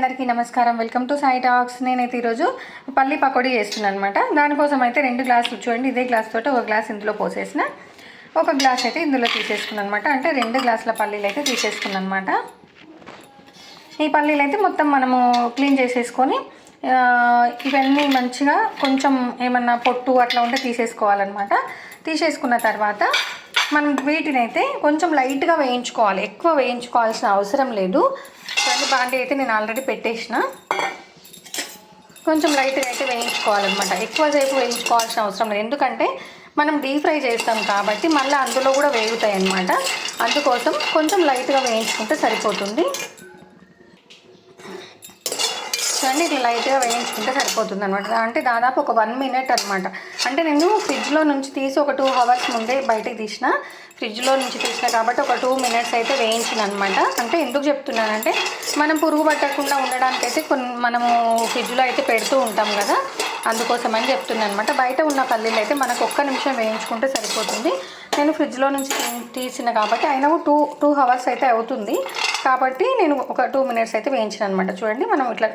అందరికీ నమస్కారం. Welcome to Sai talks నేనైతే ఈరోజు పల్లి పకోడీ చేస్తున్నాను అనమాట దానికోసం అయితే రెండు గ్లాసులు చూడండి. ఇదే గ్లాస్ తోటి ఒక గ్లాస్ ఇందులో పోసేసిన. ఒక గ్లాస్ అయితే ఇందులో తీసేసుకున్నాను అనమాట అంటే రెండు గ్లాసుల పల్లీలు అయితే తీసేసుకున్నాను అనమాట ఈ పల్లీలు అయితే మొత్తం మనము క్లీన్ చేసేసుకొని ఇవన్నీ మంచిగా కొంచెం ఏమన్నా పొట్టు అట్లా ఉంటే తీసేసుకోవాలన్నమాట. తీసేసుకున్న తర్వాత మనం వీటిని అయితే కొంచెం లైట్గా వేయించుకోవాలి. ఎక్కువ వేయించుకోవాల్సిన అవసరం లేదు. చూడండి బాండి అయితే నేను ఆల్రెడీ పెట్టేసిన. కొంచెం లైట్గా అయితే వేయించుకోవాలన్నమాట. ఎక్కువసేపు వేయించుకోవాల్సిన అవసరం లేదు. ఎందుకంటే మనం డీప్ ఫ్రై చేస్తాం కాబట్టి మళ్ళీ అందులో కూడా వేగుతాయి అన్నమాట అందుకోసం కొంచెం లైట్గా వేయించుకుంటే సరిపోతుంది. చూడండి ఇట్లా లైట్గా వేయించుకుంటే సరిపోతుంది అనమాట అంటే దాదాపు ఒక వన్ మినిట్ అనమాట అంటే నేను ఫ్రిడ్జ్లో నుంచి తీసి ఒక టూ అవర్స్ ముందే బయటకు తీసిన. ఫ్రిడ్జ్లో నుంచి తీసిన కాబట్టి ఒక టూ మినిట్స్ అయితే వేయించిన అనమాట అంటే ఎందుకు చెప్తున్నానంటే మనం పురుగు పట్టకుండా ఉండడానికి అయితే కొన్ని మనము ఫ్రిడ్జ్లో అయితే పెడుతూ ఉంటాం కదా. అందుకోసం అని చెప్తున్నాను అనమాట బయట ఉన్న పల్లీలు అయితే మనకు ఒక్క నిమిషం వేయించుకుంటే సరిపోతుంది. నేను ఫ్రిడ్జ్లో నుంచి తీసిన కాబట్టి అయినా టూ టూ అవర్స్ అయితే అవుతుంది. కాబట్టి నేను ఒక టూ మినిట్స్ అయితే వేయించిన అనమాట చూడండి మనం ఇట్లా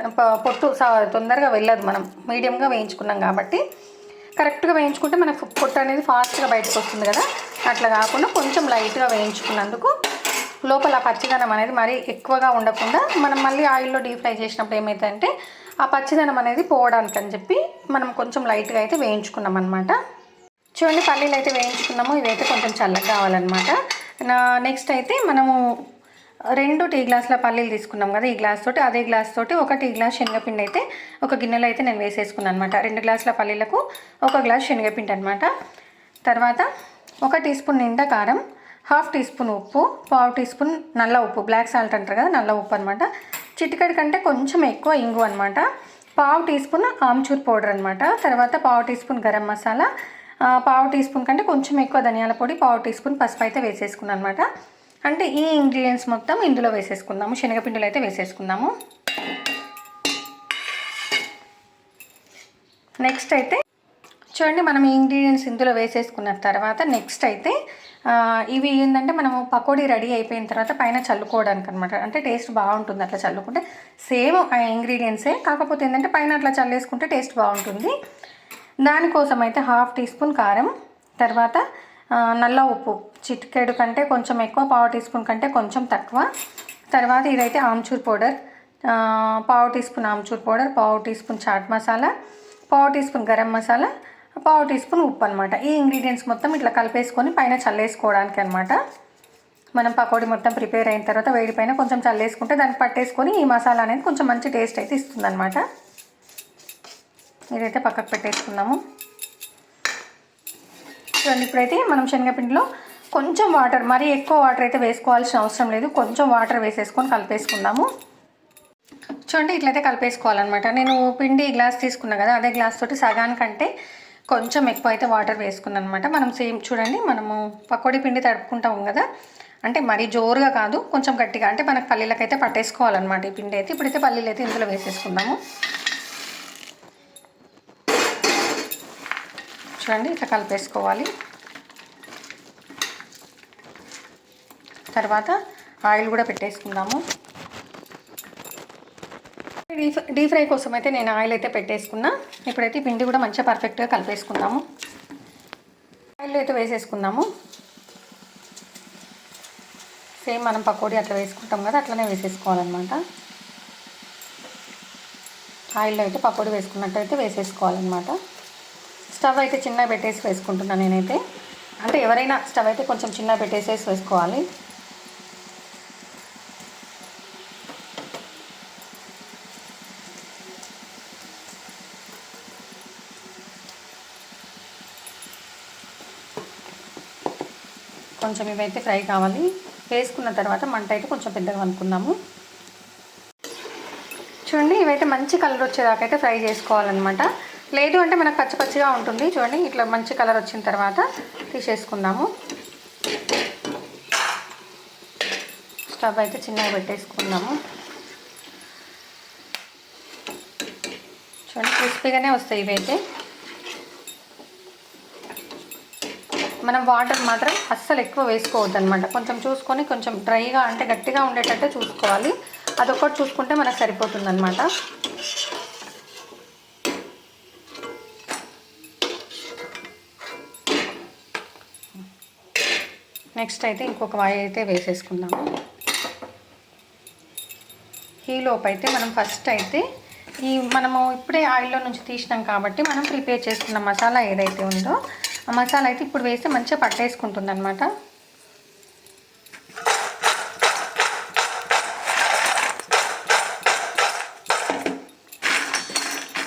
పొట్టు తొందరగా వెళ్ళదు మనం. మీడియంగా వేయించుకున్నాం కాబట్టి. కరెక్ట్గా వేయించుకుంటే మనకు పొట్టు అనేది ఫాస్ట్గా బయటకు వస్తుంది కదా. అట్లా కాకుండా కొంచెం లైట్గా వేయించుకున్నందుకు లోపల ఆ పచ్చిదనం అనేది మరీ ఎక్కువగా ఉండకుండా మనం మళ్ళీ ఆయిల్లో డీప్ ఫ్రై చేసినప్పుడు ఏమైతే ఆ పచ్చిదనం అనేది పోవడానికి అని చెప్పి మనం కొంచెం లైట్గా అయితే వేయించుకున్నాం అనమాట చూడండి పల్లీలు అయితే వేయించుకున్నాము. ఇవైతే కొంచెం చల్లగా కావాలన్నమాట. నా నెక్స్ట్ అయితే మనము రెండు టీ గ్లాసుల పల్లీలు తీసుకున్నాం కదా ఈ గ్లాస్ తోటి అదే గ్లాస్ తోటి ఒక టీ గ్లాస్ శనగపిండి అయితే ఒక గిన్నెలో అయితే నేను వేసేసుకున్నాను అనమాట రెండు గ్లాసుల పల్లీలకు ఒక గ్లాస్ శనగపిండి అనమాట తర్వాత ఒక టీ స్పూన్ నిండా కారం హాఫ్ టీ స్పూన్ ఉప్పు పావు టీ స్పూన్ నల్ల ఉప్పు బ్లాక్ సాల్ట్ అంటారు కదా నల్ల ఉప్పు అనమాట చిటికడి కంటే కొంచెం ఎక్కువ ఇంగు అనమాట పావు టీ స్పూన్ ఆమ్చూర్ పౌడర్ అనమాట తర్వాత పావు టీ స్పూన్ గరం మసాలా పావు టీ స్పూన్ కంటే కొంచెం ఎక్కువ ధనియాల పొడి పావు టీ స్పూన్ పసుపు అయితే వేసేసుకున్నాను అనమాట అంటే ఈ ఇంగ్రీడియంట్స్ మొత్తం ఇందులో వేసేసుకుందాము. శనగపిండిలో అయితే వేసేసుకుందాము. నెక్స్ట్ అయితే చూడండి మనం ఈ ఇంగ్రీడియంట్స్ ఇందులో వేసేసుకున్న తర్వాత నెక్స్ట్ అయితే ఇవి ఏంటంటే మనము పకోడీ రెడీ అయిపోయిన తర్వాత పైన చల్లుకోవడానికి అనమాట అంటే టేస్ట్ బాగుంటుంది అట్లా చల్లుకుంటే. సేమ్ ఆ ఇంగ్రీడియంట్సే కాకపోతే ఏంటంటే పైన అట్లా చల్లేసుకుంటే టేస్ట్ బాగుంటుంది. దానికోసం అయితే హాఫ్ టీ స్పూన్ కారం తర్వాత నల్ల ఉప్పు చిటికెడు కంటే కొంచెం ఎక్కువ పావు టీ స్పూన్ కంటే కొంచెం తక్కువ. తర్వాత ఇదైతే ఆమ్చూర్ పౌడర్. పావు టీ స్పూన్ ఆమ్చూర్ పౌడర్ పావు టీ స్పూన్ చాట్ మసాలా పావు టీ స్పూన్ గరం మసాలా పావు టీ స్పూన్ ఉప్పు అనమాట ఈ ఇంగ్రీడియంట్స్ మొత్తం ఇట్లా కలిపేసుకొని పైన చల్లేసుకోవడానికి అనమాట మనం పకోడీ మొత్తం ప్రిపేర్ అయిన తర్వాత వేడి పైన కొంచెం చల్లేసుకుంటే దానికి పట్టేసుకొని ఈ మసాలా అనేది కొంచెం మంచి టేస్ట్ అయితే ఇస్తుంది అనమాట ఇదైతే పక్కకు పెట్టేసుకున్నాము చూడండి ఇప్పుడైతే మనం శనగపిండిలో కొంచెం వాటర్ మరీ ఎక్కువ వాటర్ అయితే వేసుకోవాల్సిన అవసరం లేదు. కొంచెం వాటర్ వేసేసుకొని కలిపేసుకుందాము. చూడండి ఇట్లయితే కలిపేసుకోవాలన్నమాట. నేను పిండి గ్లాస్ తీసుకున్నా కదా అదే గ్లాస్ తోటి సగానికంటే కొంచెం ఎక్కువ అయితే వాటర్ వేసుకున్నాను అనమాట మనం సేమ్ చూడండి మనము పకోడీ పిండి తడుపుకుంటాం కదా. అంటే మరీ జోరుగా కాదు కొంచెం గట్టిగా. అంటే మనకు పల్లీలకైతే పట్టేసుకోవాలన్నమాట ఈ పిండి అయితే. ఇప్పుడైతే పల్లీలు అయితే ఇందులో వేసేసుకుందాము. చూడండి ఇట్లా కలిపేసుకోవాలి. తర్వాత ఆయిల్ కూడా పెట్టేసుకుందాము. డీప్ డీప్ ఫ్రై కోసం అయితే నేను ఆయిల్ అయితే పెట్టేసుకున్నా. ఇప్పుడైతే పిండి కూడా మంచిగా పర్ఫెక్ట్గా కలిపేసుకుందాము. ఆయిల్ అయితే వేసేసుకుందాము. సేమ్ మనం పకోడీ అట్లా వేసుకుంటాం కదా అట్లనే వేసేసుకోవాలన్నమాట. ఆయిల్లో అయితే పకోడీ వేసుకున్నట్టు అయితే వేసేసుకోవాలన్నమాట. స్టవ్ అయితే చిన్న పెట్టేసి వేసుకుంటున్నాను నేనైతే. అంటే ఎవరైనా స్టవ్ అయితే కొంచెం చిన్న పెట్టేసేసి వేసుకోవాలి. కొంచెం ఇవైతే ఫ్రై కావాలి. వేసుకున్న తర్వాత మంట అయితే కొంచెం పెద్దగా అనుకున్నాము. చూడండి ఇవైతే మంచి కలర్ వచ్చేదాకైతే ఫ్రై చేసుకోవాలన్నమాట. లేదు అంటే మనకు పచ్చి పచ్చిగా ఉంటుంది. చూడండి ఇట్లా మంచి కలర్ వచ్చిన తర్వాత తీసేసుకుందాము. స్టవ్ అయితే చిన్నగా పెట్టేసుకుందాము. చూడండి క్రిస్పీగానే వస్తాయి ఇవైతే. మనం వాటర్ మాత్రం అస్సలు ఎక్కువ వేసుకోవద్దు అనమాట కొంచెం చూసుకొని కొంచెం డ్రైగా అంటే గట్టిగా ఉండేటట్టే చూసుకోవాలి. అదొకటి చూసుకుంటే మనకు సరిపోతుంది అనమాట నెక్స్ట్ అయితే ఇంకొక వాయి అయితే వేసేసుకుందాము. ఈలోపు అయితే మనం ఫస్ట్ అయితే ఈ మనము ఇప్పుడే ఆయిల్లో నుంచి తీసినాం కాబట్టి మనం ప్రిపేర్ చేసుకున్న మసాలా ఏదైతే ఉందో ఆ మసాలా అయితే ఇప్పుడు వేస్తే మంచిగా పట్టేసుకుంటుంది అనమాట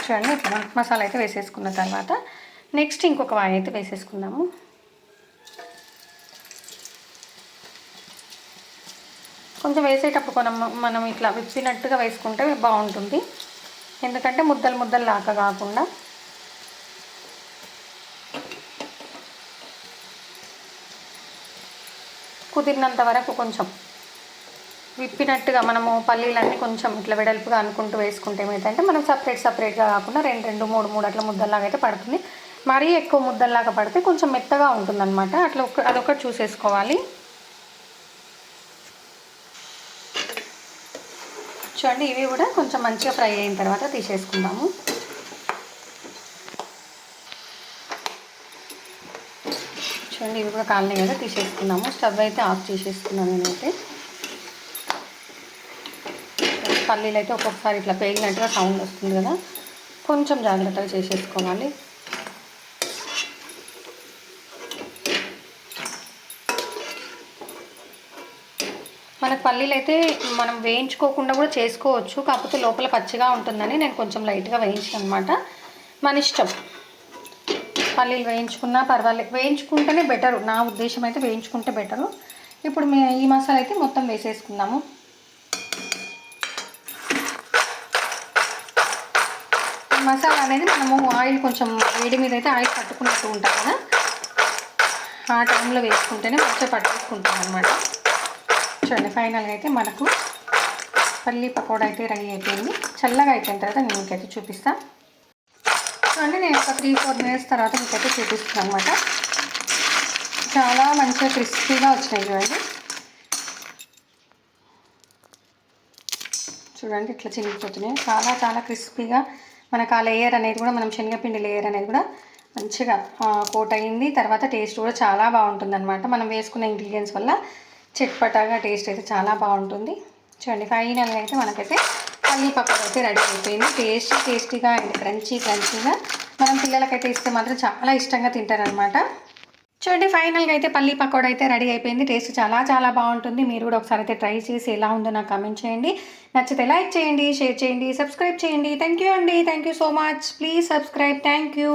చూడండి ఇట్లా మసాలా అయితే వేసేసుకున్న తర్వాత నెక్స్ట్ ఇంకొక వాయి అయితే వేసేసుకుందాము. కొంచెం వేసేటప్పుడు మనం మనం ఇట్లా విప్పినట్టుగా వేసుకుంటే బాగుంటుంది. ఎందుకంటే ముద్దలు ముద్దలు లాగా కాకుండా. కుదిరినంత వరకు కొంచెం విప్పినట్టుగా మనము పల్లీలన్నీ కొంచెం ఇట్లా వెడల్పుగా అనుకుంటూ వేసుకుంటే ఏమైతే మనం సపరేట్ సపరేట్గా కాకుండా రెండు రెండు మూడు మూడు అట్లా ముద్దల్లాగా అయితే పడుతుంది. మరీ ఎక్కువ ముద్దల్లాగా పడితే కొంచెం మెత్తగా ఉంటుందన్నమాట. అట్లా ఒక అదొకటి చూసేసుకోవాలి. చూడండి ఇవి కూడా కొంచెం మంచిగా ఫ్రై అయిన తర్వాత తీసేసుకుందాము. చూడండి ఇవి కూడా కాలనీ కదా తీసేసుకుందాము. స్టవ్ అయితే ఆఫ్ చేసేసుకున్నాను నేనైతే. పల్లీలు అయితే ఒక్కొక్కసారి ఇట్లా పేగినట్టుగా సౌండ్ వస్తుంది కదా. కొంచెం జాగ్రత్తగా చేసేసుకోవాలి. మనకు పల్లీలు అయితే మనం వేయించుకోకుండా కూడా చేసుకోవచ్చు కాకపోతే లోపల పచ్చిగా ఉంటుందని నేను కొంచెం లైట్గా వేయించాను అనమాట మన ఇష్టం. పల్లీలు వేయించుకున్నా పర్వాలేదు వేయించుకుంటేనే బెటరు. నా ఉద్దేశం అయితే వేయించుకుంటే బెటరు. ఇప్పుడు మే ఈ మసాలా అయితే మొత్తం వేసేసుకుందాము. ఈ మసాలా అనేది మనము ఆయిల్ కొంచెం వేడి మీద అయితే ఆయిల్ పట్టుకున్నట్టు ఉంటాం కదా. ఆ టైంలో వేసుకుంటేనే మంచిగా పట్టేసుకుంటాం అనమాట. చూడండి ఫైనల్గా అయితే మనకు పల్లి పకోడా అయితే రెడీ అయిపోయింది. చల్లగా అయిపోయిన తర్వాత నేను మీకైతే చూపిస్తాను చూడండి నేను ఒక త్రీ ఫోర్ మినిట్స్ తర్వాత మీకైతే చూపిస్తాను అనమాట చాలా మంచిగా క్రిస్పీగా వచ్చినాయి చూడండి. చూడండి ఇట్లా చినిగిపోతున్నాయి. చాలా చాలా క్రిస్పీగా మనకు ఆ లేయర్ అనేది కూడా మనం శనగపిండి లేయర్ అనేది కూడా మంచిగా కోట్ అయింది. తర్వాత టేస్ట్ కూడా చాలా బాగుంటుంది అనమాట మనం వేసుకున్న ఇంగ్రీడియంట్స్ వల్ల చట్పటాగా టేస్ట్ అయితే చాలా బాగుంటుంది. చూడండి ఫైనల్గా అయితే మనకైతే పల్లీ పక్కన అయితే రెడీ అయిపోయింది. టేస్టీ టేస్టీగా అండ్ క్రంచీ క్రంచీగా మనం పిల్లలకైతే ఇస్తే మాత్రం చాలా ఇష్టంగా తింటారనమాట చూడండి ఫైనల్గా అయితే పల్లీ పకోడా అయితే రెడీ అయిపోయింది. టేస్ట్ చాలా చాలా బాగుంటుంది. మీరు కూడా ఒకసారి అయితే ట్రై చేసి ఎలా ఉందో నాకు కమెంట్ చేయండి. నచ్చితే లైక్ చేయండి షేర్ చేయండి సబ్స్క్రైబ్ చేయండి. థ్యాంక్ యూ అండి. Thank you so much please subscribe thank you